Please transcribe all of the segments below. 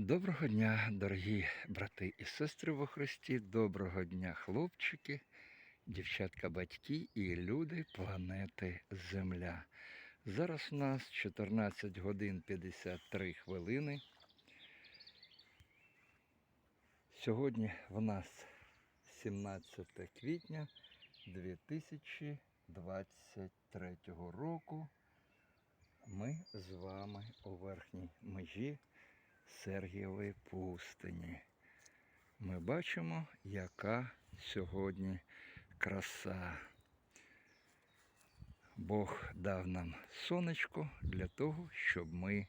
Доброго дня, дорогі брати і сестри во Христі, доброго дня, хлопчики, дівчатка, батьки і люди планети Земля. Зараз у нас 14 годин 53 хвилини. Сьогодні в нас 17 квітня 2023 року. Ми з вами у верхній межі Сергієвої пустині. Ми бачимо, яка сьогодні краса. Бог дав нам сонечко для того, щоб ми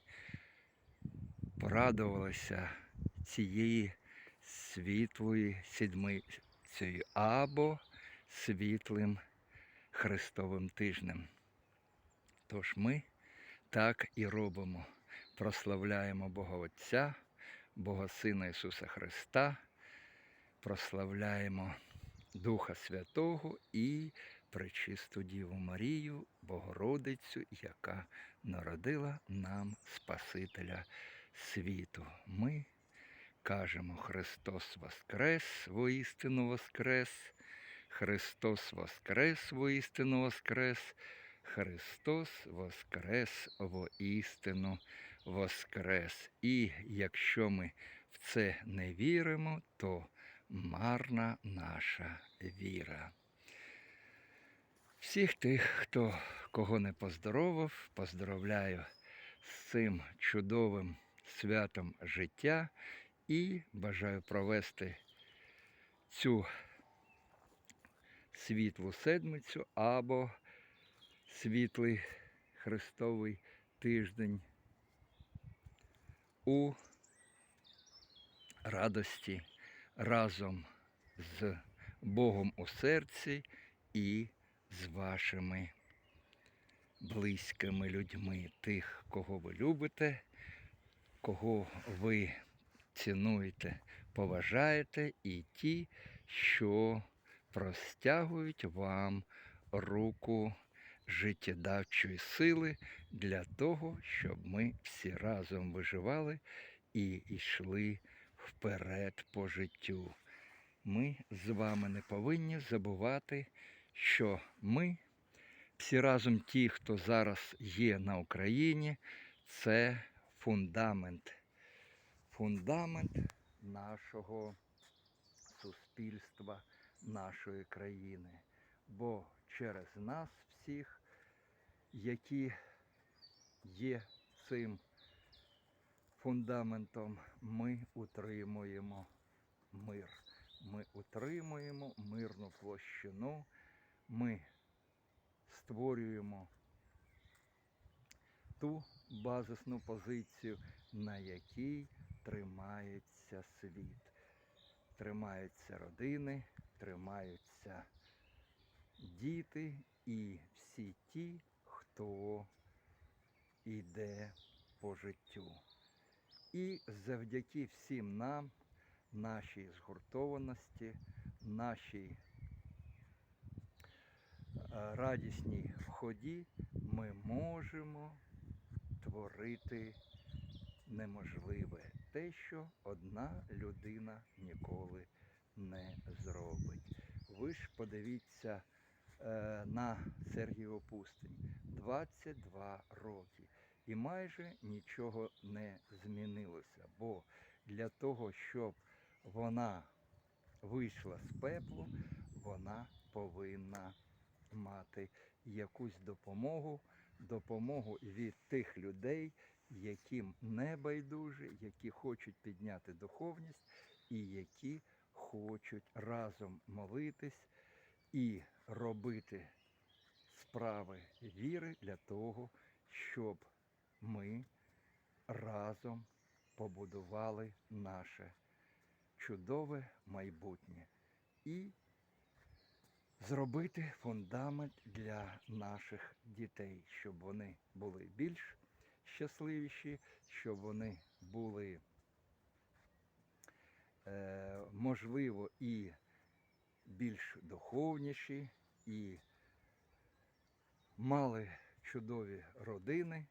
порадувалися цієї світлої сідмицею або світлим Христовим тижнем. Тож ми так і робимо прославляємо Бога Отця, Бога Сина Ісуса Христа, прославляємо Духа Святого і Пречисту Діву Марію, Богородицю, яка народила нам Спасителя світу. Ми кажемо Христос Воскрес, воістину Воскрес, Христос Воскрес, воістину Воскрес, Христос Воскрес воістину Воскрес. І якщо ми в це не віримо, то марна наша віра. Всіх тих, хто кого не поздоровав, поздоровляю з цим чудовим святом життя і бажаю провести цю світлу седмицю або світлий Христовий тиждень у радості разом з Богом у серці і з вашими близькими людьми, тих, кого ви любите, кого ви цінуєте, поважаєте, і ті, що простягують вам руку життєдавчої сили для того, щоб ми всі разом виживали і йшли вперед по життю. Ми з вами не повинні забувати, що ми всі разом ті, хто зараз є на Україні, це фундамент. Фундамент нашого суспільства, нашої країни. Бо через нас всіх, які є цим фундаментом, ми утримуємо мир. Ми утримуємо мирну площину, ми створюємо ту базисну позицію, на якій тримається світ. Тримаються родини, тримаються діти і всі ті, хто йде по життю. І завдяки всім нам, нашій згуртованості, нашій е, радісній вході, ми можемо творити неможливе, те, що одна людина ніколи не зробить. Ви ж подивіться на Сергієву пустинь 22 роки. І майже нічого не змінилося. Бо для того, щоб вона вийшла з пеплу, вона повинна мати якусь допомогу, допомогу від тих людей, яким не байдуже, які хочуть підняти духовність і які хочуть разом молитись і робити справи віри для того, щоб ми разом побудували наше чудове майбутнє і зробити фундамент для наших дітей, щоб вони були більш щасливіші, щоб вони були, е, можливо, і більш духовніші, і мали чудові родини,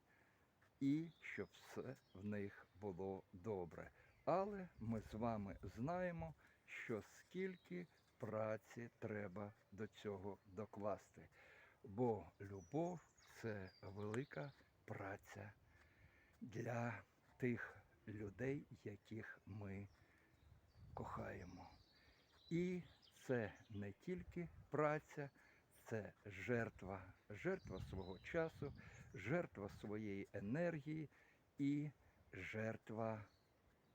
і щоб все в них було добре. Але ми з вами знаємо, що скільки праці треба до цього докласти. Бо любов це велика праця для тих людей, яких ми кохаємо. І це не тільки праця, це жертва, жертва свого часу, жертва своєї енергії і жертва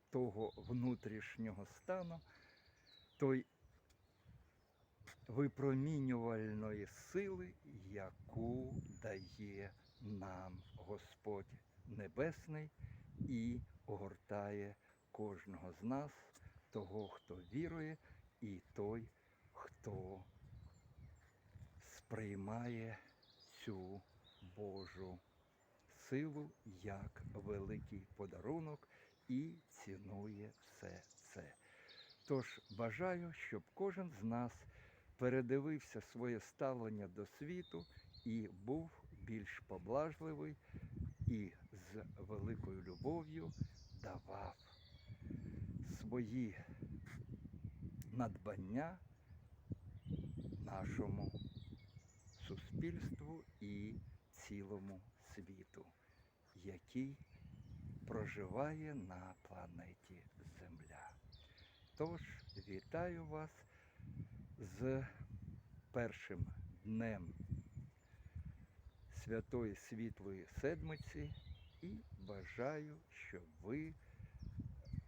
того внутрішнього стану, той випромінювальної сили, яку дає нам Господь Небесний і огортає кожного з нас, того, хто вірує, і той, хто сприймає цю Божу силу як великий подарунок і цінує все це. Тож бажаю, щоб кожен з нас передивився своє ставлення до світу і був більш поблажливий і з великою любов'ю давав свої надбання нашому суспільству і цілому світу, який проживає на планеті Земля. Тож вітаю вас з першим днем Святої Світлої Седмиці і бажаю, щоб ви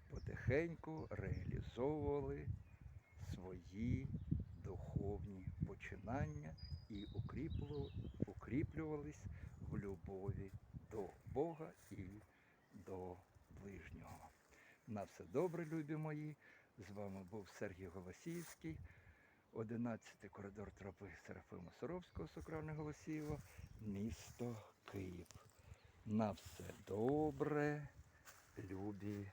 потихеньку реалізовували свої духовні починання і укріплювались в любові до Бога і до ближнього. На все добре, любі мої. З вами був Сергій Голосіївський, 11 коридор тропи Серафима Соровського, Сокравне Голосіїво, місто Київ. На все добре, любі